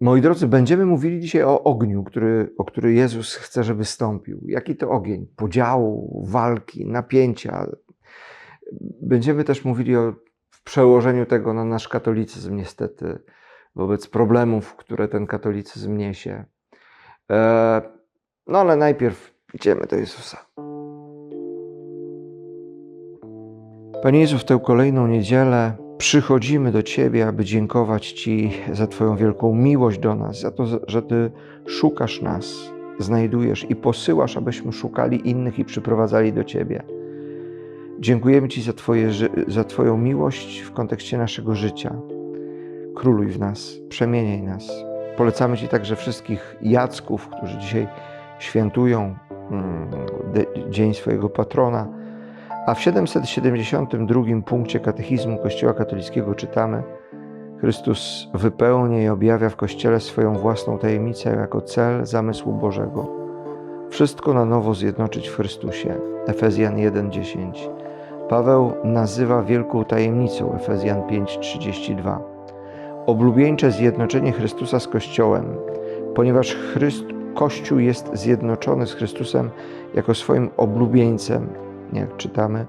Moi drodzy, będziemy mówili dzisiaj o ogniu, który, o który Jezus chce, żeby stąpił. Jaki to ogień? Podziału, walki, napięcia. Będziemy też mówili o przełożeniu tego na nasz katolicyzm, niestety, wobec problemów, które ten katolicyzm niesie. E, no ale najpierw idziemy do Jezusa. Panie Jezu, w tę kolejną niedzielę przychodzimy do Ciebie, aby dziękować Ci za Twoją wielką miłość do nas, za to, że Ty szukasz nas, znajdujesz i posyłasz, abyśmy szukali innych i przyprowadzali do Ciebie. Dziękujemy Ci za, twoje, za Twoją miłość w kontekście naszego życia. Króluj w nas, przemieniaj nas. Polecamy Ci także wszystkich Jacków, którzy dzisiaj świętują mm, dzień swojego patrona. A w 772 punkcie katechizmu Kościoła katolickiego czytamy: Chrystus wypełnia i objawia w Kościele swoją własną tajemnicę jako cel zamysłu Bożego. Wszystko na nowo zjednoczyć w Chrystusie. Efezjan 1:10. Paweł nazywa wielką tajemnicą Efezjan 5:32. Oblubieńcze zjednoczenie Chrystusa z Kościołem, ponieważ Chryst, Kościół jest zjednoczony z Chrystusem jako swoim oblubieńcem, jak czytamy.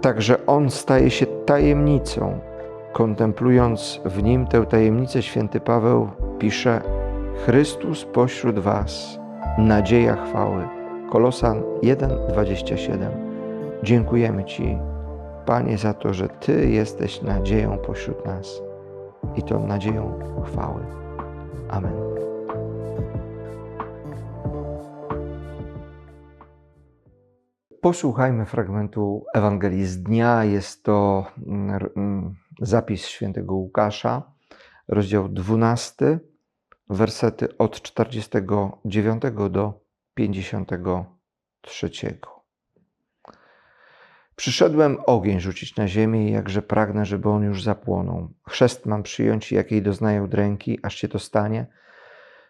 Także On staje się tajemnicą. Kontemplując w Nim tę tajemnicę, święty Paweł pisze Chrystus pośród Was, nadzieja chwały. Kolosan 1:27. Dziękujemy Ci, Panie, za to, że Ty jesteś nadzieją pośród nas i tą nadzieją chwały. Amen. Posłuchajmy fragmentu Ewangelii z dnia. Jest to mm, mm, zapis świętego Łukasza, rozdział 12, wersety od 49 do 53. Przyszedłem ogień rzucić na ziemię jakże pragnę, żeby on już zapłonął. Chrzest mam przyjąć jakiej doznaję od ręki, aż się to stanie.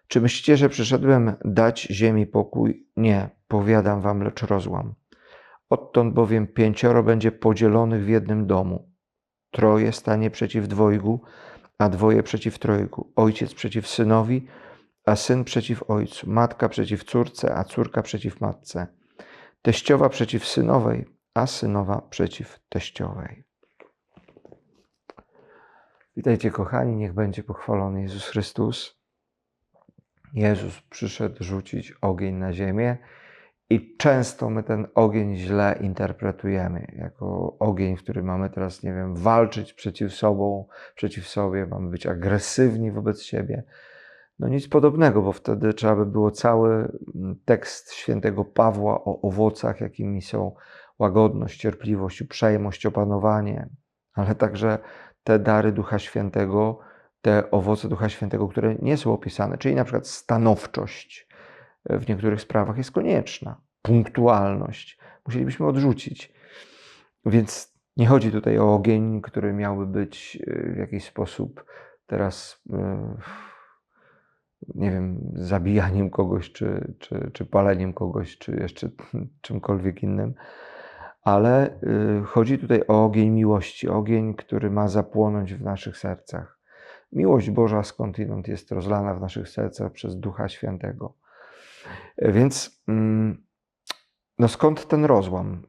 Czy myślicie, że przyszedłem dać ziemi pokój? Nie, powiadam wam, lecz rozłam. Odtąd bowiem pięcioro będzie podzielonych w jednym domu. Troje stanie przeciw dwojgu, a dwoje przeciw trojgu. Ojciec przeciw synowi, a syn przeciw ojcu. Matka przeciw córce, a córka przeciw matce. Teściowa przeciw synowej, a synowa przeciw teściowej. Witajcie, kochani, niech będzie pochwalony Jezus Chrystus. Jezus przyszedł rzucić ogień na ziemię i często my ten ogień źle interpretujemy, jako ogień, w którym mamy teraz, nie wiem, walczyć przeciw sobą, przeciw sobie, mamy być agresywni wobec siebie. No nic podobnego, bo wtedy trzeba by było cały mm, tekst świętego Pawła o owocach, jakimi są łagodność, cierpliwość, uprzejmość, opanowanie, ale także te dary Ducha Świętego, te owoce Ducha Świętego, które nie są opisane, czyli na przykład stanowczość w niektórych sprawach jest konieczna, punktualność musielibyśmy odrzucić. Więc nie chodzi tutaj o ogień, który miałby być e, w jakiś sposób teraz, e, nie wiem, zabijaniem kogoś, czy, czy, czy paleniem kogoś, czy jeszcze czymkolwiek innym ale y, chodzi tutaj o ogień miłości, ogień, który ma zapłonąć w naszych sercach. Miłość Boża skądinąd jest rozlana w naszych sercach przez Ducha Świętego. Więc mm, no skąd ten rozłam?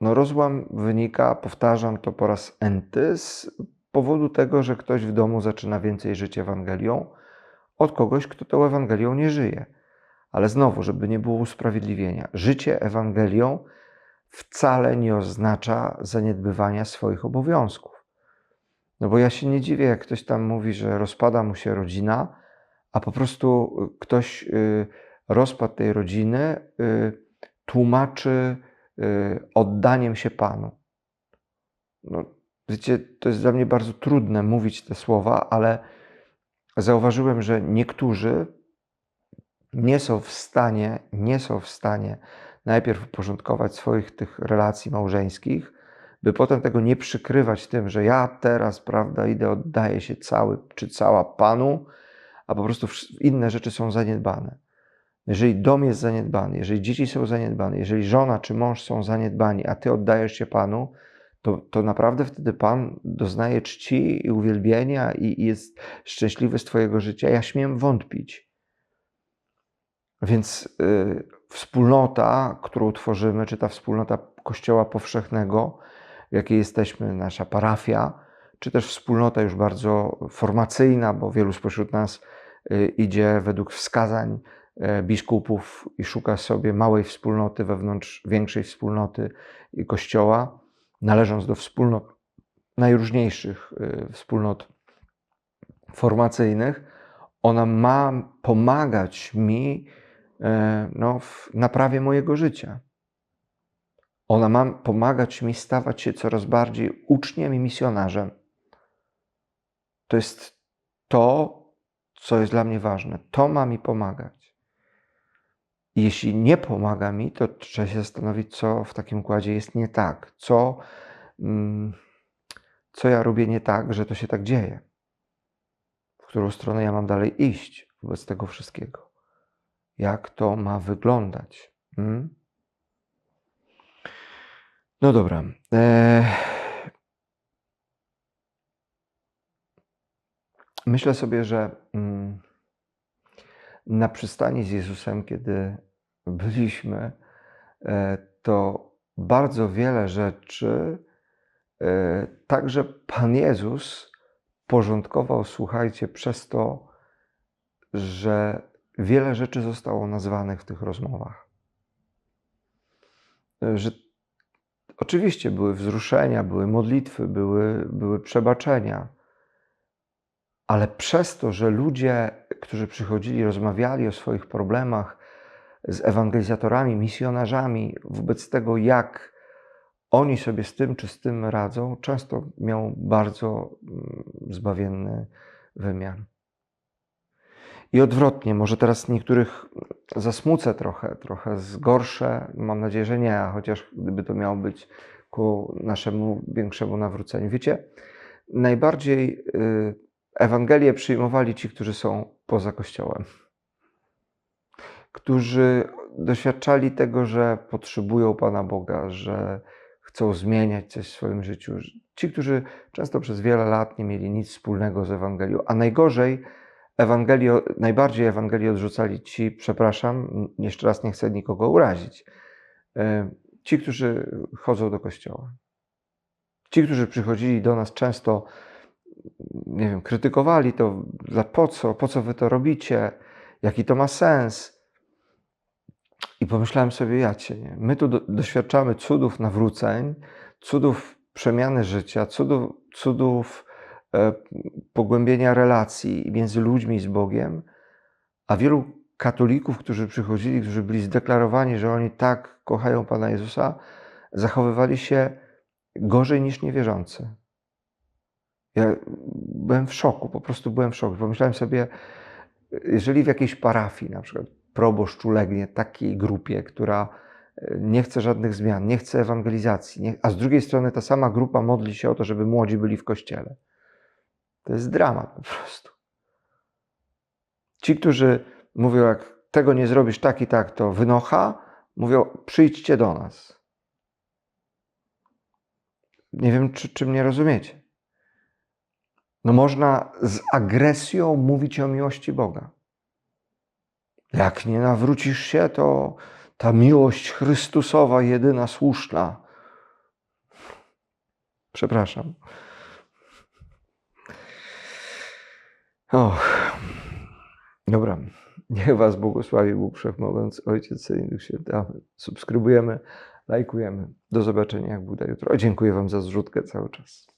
No rozłam wynika, powtarzam to po raz enty, z powodu tego, że ktoś w domu zaczyna więcej żyć Ewangelią od kogoś, kto tą Ewangelią nie żyje. Ale znowu, żeby nie było usprawiedliwienia. Życie Ewangelią wcale nie oznacza zaniedbywania swoich obowiązków. No bo ja się nie dziwię, jak ktoś tam mówi, że rozpada mu się rodzina, a po prostu ktoś y, rozpad tej rodziny y, tłumaczy y, oddaniem się Panu. No, wiecie, to jest dla mnie bardzo trudne mówić te słowa, ale zauważyłem, że niektórzy nie są w stanie, nie są w stanie najpierw uporządkować swoich tych relacji małżeńskich, by potem tego nie przykrywać tym, że ja teraz, prawda, idę, oddaję się cały czy cała Panu, a po prostu inne rzeczy są zaniedbane. Jeżeli dom jest zaniedbany, jeżeli dzieci są zaniedbane, jeżeli żona czy mąż są zaniedbani, a ty oddajesz się Panu, to, to naprawdę wtedy Pan doznaje czci i uwielbienia i, i jest szczęśliwy z Twojego życia. Ja śmiem wątpić. Więc y, wspólnota, którą tworzymy, czy ta wspólnota Kościoła Powszechnego, w jakiej jesteśmy, nasza parafia, czy też wspólnota już bardzo formacyjna, bo wielu spośród nas y, idzie według wskazań biskupów i szuka sobie małej wspólnoty wewnątrz większej wspólnoty i Kościoła, należąc do wspólnot najróżniejszych y, wspólnot formacyjnych, ona ma pomagać mi no, w naprawie mojego życia. Ona ma pomagać mi stawać się coraz bardziej uczniem i misjonarzem. To jest to, co jest dla mnie ważne. To ma mi pomagać. Jeśli nie pomaga mi, to trzeba się zastanowić, co w takim układzie jest nie tak. Co, mm, co ja robię nie tak, że to się tak dzieje. W którą stronę ja mam dalej iść wobec tego wszystkiego. Jak to ma wyglądać. Hmm? No dobra. Eee... Myślę sobie, że mm, na przystani z Jezusem, kiedy byliśmy, e, to bardzo wiele rzeczy, e, także Pan Jezus porządkował, słuchajcie, przez to, że wiele rzeczy zostało nazwanych w tych rozmowach. E, że oczywiście były wzruszenia, były modlitwy, były, były przebaczenia ale przez to, że ludzie, którzy przychodzili, rozmawiali o swoich problemach z ewangelizatorami, misjonarzami, wobec tego, jak oni sobie z tym czy z tym radzą, często miał bardzo mm, zbawienny wymiar. I odwrotnie, może teraz niektórych zasmucę trochę, trochę zgorszę, mam nadzieję, że nie, chociaż gdyby to miało być ku naszemu większemu nawróceniu. Wiecie, najbardziej y, Ewangelię przyjmowali ci, którzy są poza Kościołem, którzy doświadczali tego, że potrzebują Pana Boga, że chcą zmieniać coś w swoim życiu. Ci, którzy często przez wiele lat nie mieli nic wspólnego z Ewangelią, a najgorzej, Ewangelię, najbardziej Ewangelię odrzucali ci, przepraszam, jeszcze raz nie chcę nikogo urazić, e, ci, którzy chodzą do kościoła. Ci, którzy przychodzili do nas często nie wiem, krytykowali to, za po co, po co wy to robicie, jaki to ma sens. I pomyślałem sobie, ja cię, nie? my tu do, doświadczamy cudów nawróceń, cudów przemiany życia, cudów, cudów e, pogłębienia relacji między ludźmi z Bogiem, a wielu katolików, którzy przychodzili, którzy byli zdeklarowani, że oni tak kochają Pana Jezusa, zachowywali się gorzej niż niewierzący. Ja byłem w szoku, po prostu byłem w szoku. Pomyślałem sobie, jeżeli w jakiejś parafii, na przykład proboszcz ulegnie takiej grupie, która e, nie chce żadnych zmian, nie chce ewangelizacji, nie, a z drugiej strony ta sama grupa modli się o to, żeby młodzi byli w kościele. To jest dramat po prostu. Ci, którzy mówią, jak tego nie zrobisz tak i tak, to wynocha, mówią, przyjdźcie do nas. Nie wiem, czy, czy mnie rozumiecie. No można z agresją mówić o miłości Boga. Jak nie nawrócisz się, to ta miłość Chrystusowa jedyna słuszna. Przepraszam. Och. Dobra. Niech Was błogosławi Bóg Wszechmogący, Ojciec, i Duch Święty. Subskrybujemy, lajkujemy. Do zobaczenia, jak Buda jutro. O, dziękuję Wam za zrzutkę cały czas.